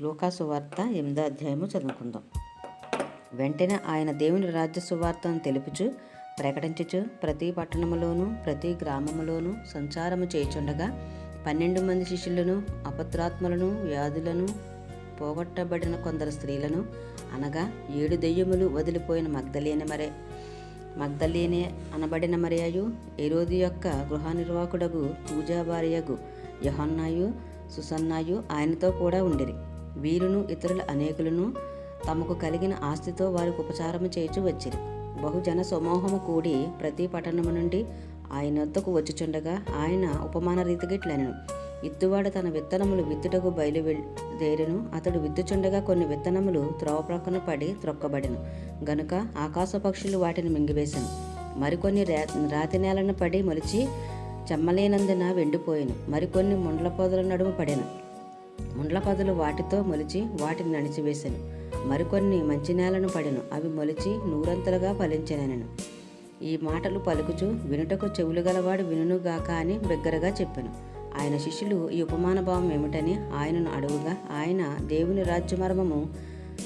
లూకాసు సువార్త ఎనిమిదో అధ్యాయము చదువుకుందాం. వెంటనే ఆయన దేవుని రాజ్య సువార్తను తెలుపుచు ప్రకటించుచు ప్రతి పట్టణములోనూ ప్రతి గ్రామములోనూ సంచారము చేయుచుండగా పన్నెండు మంది శిష్యులను అపత్రాత్మలను వ్యాధులను పోగొట్టబడిన కొందరు స్త్రీలను అనగా ఏడు దెయ్యములు వదిలిపోయిన మగ్ధలేని మరే మగ్ధలేనే అనబడిన మరియయు ఎరోది యొక్క గృహ నిర్వాహకుడగు పూజా యహన్నాయు సుసన్నాయు ఆయనతో కూడా ఉండిరి. వీరును ఇతరుల అనేకులను తమకు కలిగిన ఆస్తితో వారికి ఉపచారము చేయుచు వచ్చిరి. బహుజన సమూహము కూడి ప్రతి పట్టణము నుండి ఆయన వద్దకు వచ్చుచుండగా ఆయన ఉపమాన రీతిగా ఇట్లనెను. ఇత్తువాడు తన విత్తనములు విత్తుటకు బయలుదేరెను. అతడు విత్తుచుండగా కొన్ని విత్తనములు త్రోవ ప్రక్కన పడి త్రొక్కబడెను. గనుక ఆకాశ పక్షులు వాటిని మింగివేశాను మరికొన్ని రాతి నేలను పడి మొలిచి చెమ్మలేనందున వెండిపోయాను. మరికొన్ని ముండ్ల పొదల నడుము పడాను. ముండ్లపదులు వాటితో మొలిచి వాటిని నడిచివేశాను మరికొన్ని మంచి నేలను పడెను. అవి మొలిచి నూరంతలుగా ఫలించెనెను ఈ మాటలు పలుకుచు వినుటకు చెవులు గలవాడు వినుగాక అని బిగ్గరగా చెప్పాను. ఆయన శిష్యులు ఈ ఉపమాన భావం ఏమిటని ఆయనను అడుగుగా ఆయన దేవుని రాజ్యమర్మము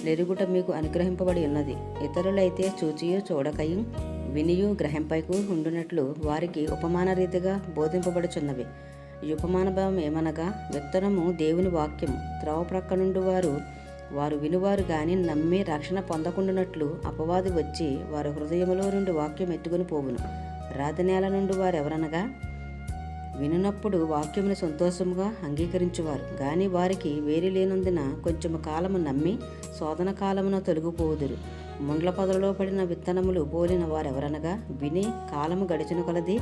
నెరుగుట మీకు అనుగ్రహింపబడి ఉన్నది. ఇతరులైతే చూచియు చూడకయు వినియు గ్రహింపైకు ఉండునట్లు వారికి ఉపమాన రీతిగా బోధింపబడుచున్నవి. ఈ ఏమనగా విత్తనము దేవుని వాక్యము. త్రోవ ప్రక్క నుండి వారు వారు వినువారు గాని నమ్మి రక్షణ పొందకుండానట్లు అపవాది వచ్చి వారి హృదయములో నుండి వాక్యం ఎత్తుకుని పోవును. రాతి నేల నుండి వారు ఎవరనగా వినునప్పుడు వాక్యమును సంతోషముగా అంగీకరించువారు. గాని వారికి వేరు లేనందున కొంచెము కాలము నమ్మి శోధన కాలమున తొలగిపోదురు. ముండ్ల పొదలలో పడిన విత్తనములు పోలిన వారెవరనగా విని కాలము గడిచిన కొలది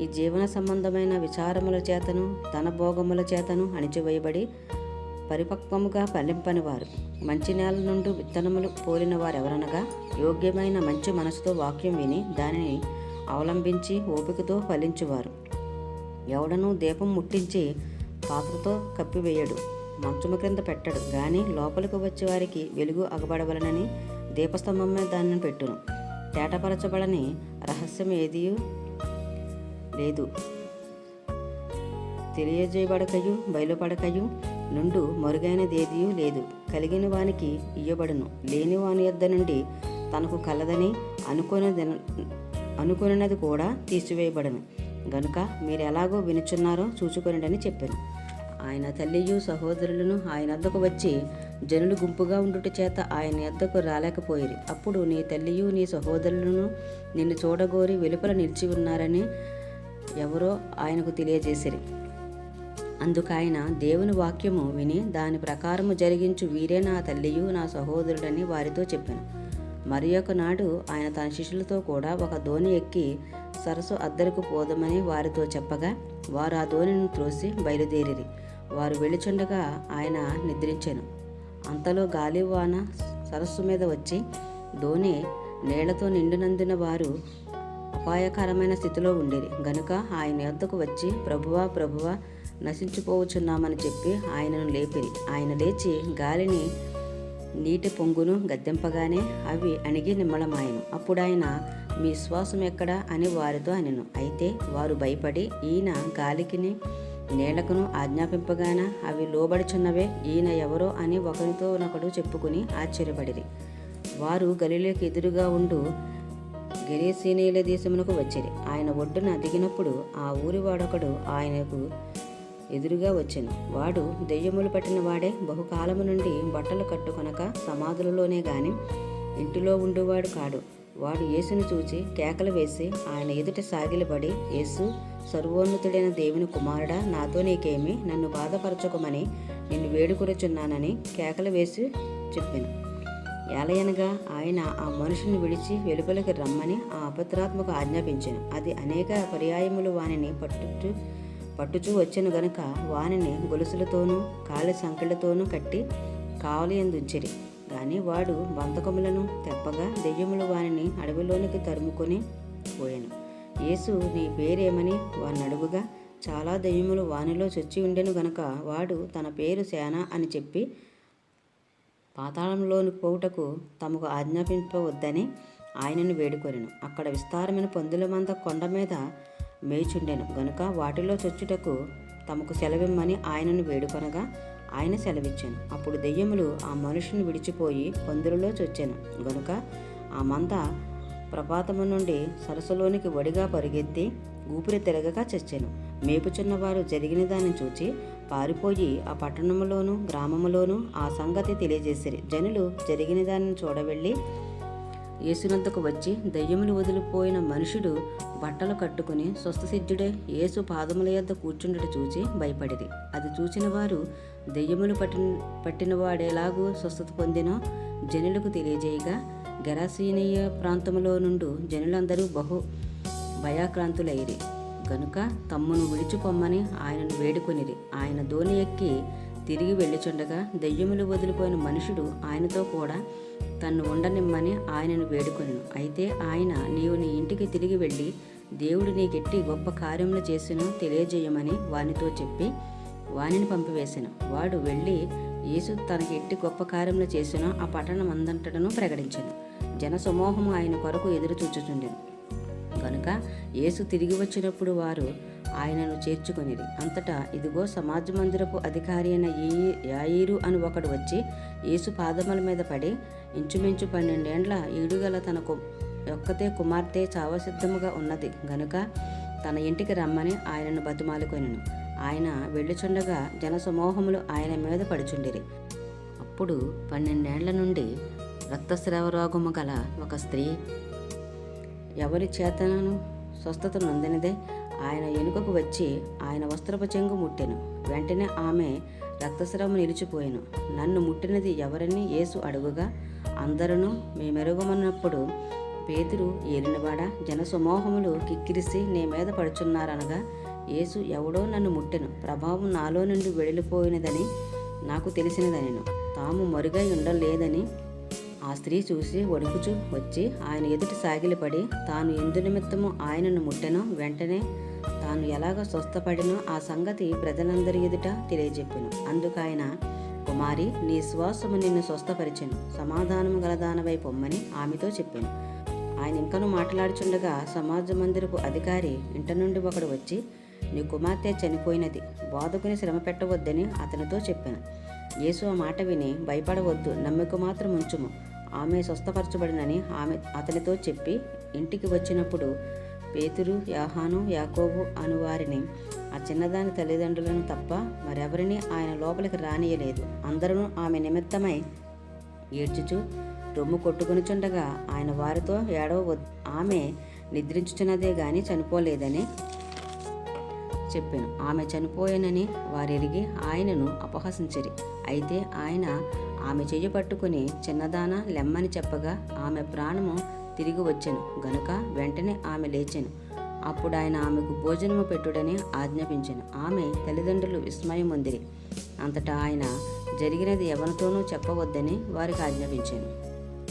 ఈ జీవన సంబంధమైన విచారముల చేతను తన భోగముల చేతను అణిచివేయబడి పరిపక్వముగా ఫలింపని వారు మంచి నేల నుండి విత్తనములు పోలిన వారెవరనగా యోగ్యమైన మంచి మనసుతో వాక్యం విని దానిని అవలంబించి ఓపికతో ఫలించువారు. ఎవడను దీపం ముట్టించి పాత్రతో కప్పివేయడు మంచము క్రింద పెట్టడు కానీ లోపలికి వచ్చే వారికి వెలుగు అగబడవలనని దీపస్తంభం మీద దానిని పెట్టును. తేటపరచబడని రహస్యం ఏదీ లేదు. తెలియజేయబడకయు బయలుపడకయు నుండు మరుగైనదేదియూ లేదు. కలిగిన వానికి ఇయ్యబడును. లేని వాని యొద్ద నుండి తనకు కలదని అనుకున్నది అనుకున్నది కూడా తీసివేయబడను. గనుక మీరు ఎలాగో వినుచున్నారో చూచుకొనిడని చెప్పాను. ఆయన తల్లియు సహోదరులను ఆయన వద్దకు వచ్చి జనులు గుంపుగా ఉండుట చేత ఆయన వద్దకు రాలేకపోయిరి. అప్పుడు నీ తల్లియు నీ సహోదరులను నిన్ను చూడగోరి వెలుపల నిలిచి ఉన్నారని ఎవరో ఆయనకు తెలియజేసిరి. అందుకైన దేవుని వాక్యము విని దాని ప్రకారము జరిగించు వీరే నా తల్లియు నా సహోదరుడని వారితో చెప్పాను. మరి నాడు ఆయన తన శిష్యులతో కూడా ఒక దోణి ఎక్కి సరస్సు అద్దరికి పోదమని వారితో చెప్పగా వారు ఆ దోణిని త్రోసి బయలుదేరిరి. వారు వెళ్ళిచుండగా ఆయన నిద్రించాను. అంతలో గాలివాన సరస్సు మీద వచ్చి ధోని నీళ్ళతో నిండినందున వారు అపాయకరమైన స్థితిలో ఉండేది. గనుక ఆయన యొద్దకు వచ్చి ప్రభువా ప్రభువా నశించిపోవచ్చున్నామని చెప్పి ఆయనను లేపిరి. ఆయన లేచి గాలిని నీటి పొంగును గద్దెంపగానే అవి అణిగి నిమ్మలమాయను. అప్పుడు ఆయన మీ శ్వాసం ఎక్కడా? అని వారితో అనెను. అయితే వారు భయపడి ఈయన గాలికిని నీళ్ళకును ఆజ్ఞాపింపగాన? అవి లోబడుచున్నవే. ఈయన ఎవరో? అని ఒకరితో ఒకడు చెప్పుకుని ఆశ్చర్యపడిరి. వారు గలిలోకి ఎదురుగా ఉండు గెరేసీనీల దేశమునకు వచ్చిరి. ఆయన ఒడ్డున దిగినప్పుడు ఆ ఊరి వాడొకడు ఆయనకు ఎదురుగా వచ్చెను. వాడు దెయ్యములు పట్టిన వాడే. బహుకాలము నుండి బట్టలు కట్టుకొనక సమాధులలోనే గాని ఇంటిలో ఉండేవాడు కాడు. వాడు యేసును చూచి కేకలు వేసి ఆయన ఎదుట సాగిలబడి యేసు సర్వోన్నతుడైన దేవుని కుమారుడా నాతో నీకేమి నన్ను బాధపరచకమని నిన్ను వేడుకొరుచున్నానని కేకలు వేసి చెప్పాను. ఏలయనగా ఆయన ఆ మనుషుని విడిచి వెలుపలికి రమ్మని ఆ అపత్రాత్మకు ఆజ్ఞాపించాను. అది అనేక పర్యాయములు వానిని పట్టుచు పట్టుచూ వచ్చెను గనుక వానిని గొలుసులతోనూ కాలి సంకెళ్ళతోనూ కట్టి కావలి ఎందుంచిరి. కానీ వాడు బంధకములను తెప్పగా దెయ్యములు వానిని అడవిలోనికి తరుముకొని పోయాను. యేసు నీ పేరేమని వాని అడుగుగా చాలా దెయ్యములు వానిలో చొచ్చి ఉండెను గనక వాడు తన పేరు సేన అని చెప్పి పాతాళంలోని పోవుటకు తమకు ఆజ్ఞాపింపవద్దని ఆయనను వేడుకొనెను. అక్కడ విస్తారమైన పందుల మంద కొండ మీద మేచుండెను. గనుక వాటిలో చొచ్చుటకు తమకు సెలవిమ్మని ఆయనను వేడుకొనగా ఆయన సెలవిచ్చాను. అప్పుడు దెయ్యములు ఆ మనుషుని విడిచిపోయి పందులలో చొచ్చాను. గనుక ఆ మంద ప్రపాతము నుండి సరస్సులోనికి వడిగా పరిగెత్తి ఊపిరి తిరగక చచ్చాను. మేపుచున్నవారు జరిగిన దాన్ని చూచి పారిపోయి ఆ పట్టణములోను గ్రామములోను ఆ సంగతి తెలియజేసిరి. జనులు జరిగిన దానిని చూడవెళ్ళి యేసునంతకు వచ్చి దయ్యములు వదిలిపోయిన మనుషుడు బట్టలు కట్టుకుని స్వస్థసిద్ధుడే యేసు పాదముల యొద్ద కూర్చుండట చూచి భయపడిది అది చూసిన వారు దెయ్యములు పట్టిన పట్టినవాడేలాగూ స్వస్థత పొందినో జనులకు తెలియజేయగా గెరాసీనీయ ప్రాంతంలో నుండి జనులందరూ బహు భయాక్రాంతులైరి. గనుక తమ్మును విడిచిపొమ్మని ఆయనను వేడుకొనిరి. ఆయన దోణి ఎక్కి తిరిగి వెళ్ళుచుండగా దెయ్యములు వదిలిపోయిన మనుషుడు ఆయనతో కూడా తన్ను ఉండనిమ్మని ఆయనను వేడుకొనిను. అయితే ఆయన నీవు నీ ఇంటికి తిరిగి వెళ్ళి దేవుడు నీకెట్టి గొప్ప కార్యములు చేసినో తెలియజేయమని వానితో చెప్పి వానిని పంపివేశాను వాడు వెళ్ళి యేసు తనకి ఎట్టి గొప్ప కార్యములు చేసినో ఆ పట్టణం అందంతటను ప్రకటించాను. జన ఆయన కొరకు ఎదురు చూచుచుండెను. కనుక యేసు తిరిగి వచ్చినప్పుడు వారు ఆయనను చేర్చుకొనిది అంతటా ఇదిగో సమాజ మందిరపు అధికారి అయిన ఈ- యాయిరు అని ఒకడు వచ్చి యేసు పాదముల మీద పడి ఇంచుమించు పన్నెండేండ్ల ఈడుగల తన ఒక్కతే కుమార్తె చావసిద్ధముగా ఉన్నది. గనుక తన ఇంటికి రమ్మని ఆయనను బతుమాలుకొనిను. ఆయన వెళ్ళుచుండగా జనసమూహములు ఆయన మీద పడుచుండిరి. అప్పుడు పన్నెండేండ్ల నుండి రక్తస్రావ రోగము గల ఒక స్త్రీ ఎవరి చేతనను స్వస్థత నొందినదే. ఆయన ఎనుకకు వచ్చి ఆయన వస్త్రపు చెంగు ముట్టెను. వెంటనే ఆమె రక్తస్రావం నిలిచిపోయాను. నన్ను ముట్టినది ఎవరని యేసు అడుగుగా అందరూ మేమెరుగమన్నప్పుడు పేతురు ఏలినవాడ జనసమూహములు కిక్కిరిసి నీ మీద పడుచున్నారనగా యేసు ఎవడో నన్ను ముట్టెను. ప్రభావం నాలో నుండి వెళ్ళిపోయినదని నాకు తెలిసినదనిను. తాము మరుగై ఉండలేదని ఆ స్త్రీ చూసి వణుకుచు వచ్చి ఆయన ఎదుటి సాగిలపడి తాను ఎందు నిమిత్తము ఆయనను ముట్టెనో వెంటనే తాను ఎలాగ స్వస్థపడినో ఆ సంగతి ప్రజలందరి ఎదుట తెలియజెప్పెను. ఆయన కుమారి నీ శ్వాసము నిన్ను స్వస్థపరిచెను. సమాధానము గలదానవై పొమ్మని ఆమెతో చెప్పాను. ఆయన ఇంకను మాట్లాడుచుండగా సమాజ మందిరపు అధికారి ఇంట నుండి ఒకడు వచ్చి నీ కుమార్తె చనిపోయినది. బోధకుని శ్రమ పెట్టవద్దని అతనితో చెప్పాను. యేసు ఆ మాట విని భయపడవద్దు. నమ్మిక మాత్రం ఉంచుము ఆమె స్వస్థపరచబడినని ఆమె అతనితో చెప్పి ఇంటికి వచ్చినప్పుడు పేతురు యాహాను యాకోబు అను వారిని ఆ చిన్నదాని తల్లిదండ్రులను తప్ప మరెవరిని ఆయన లోపలికి రానియలేదు అందరూ ఆమె నిమిత్తమై ఏడ్చుచు రొమ్ము కొట్టుకొనిచుండగా ఆయన వారితో ఏడవ ఆమె నిద్రించుచున్నదే గాని చనిపోలేదని చెప్పాను. ఆమె చనిపోయానని వారెరిగి ఆయనను అపహసించరి. అయితే ఆయన ఆమె చెయ్యి పట్టుకుని చిన్నదాన లెమ్మని చెప్పగా ఆమె ప్రాణము తిరిగి వచ్చెను. గనుక వెంటనే ఆమె లేచెను. అప్పుడు ఆయన ఆమెకు భోజనము పెట్టుడని ఆజ్ఞాపించాను. ఆమె తల్లిదండ్రులు విస్మయం అందిరి అంతటా ఆయన జరిగినది ఎవరితోనూ చెప్పవద్దని వారికి ఆజ్ఞాపించాను.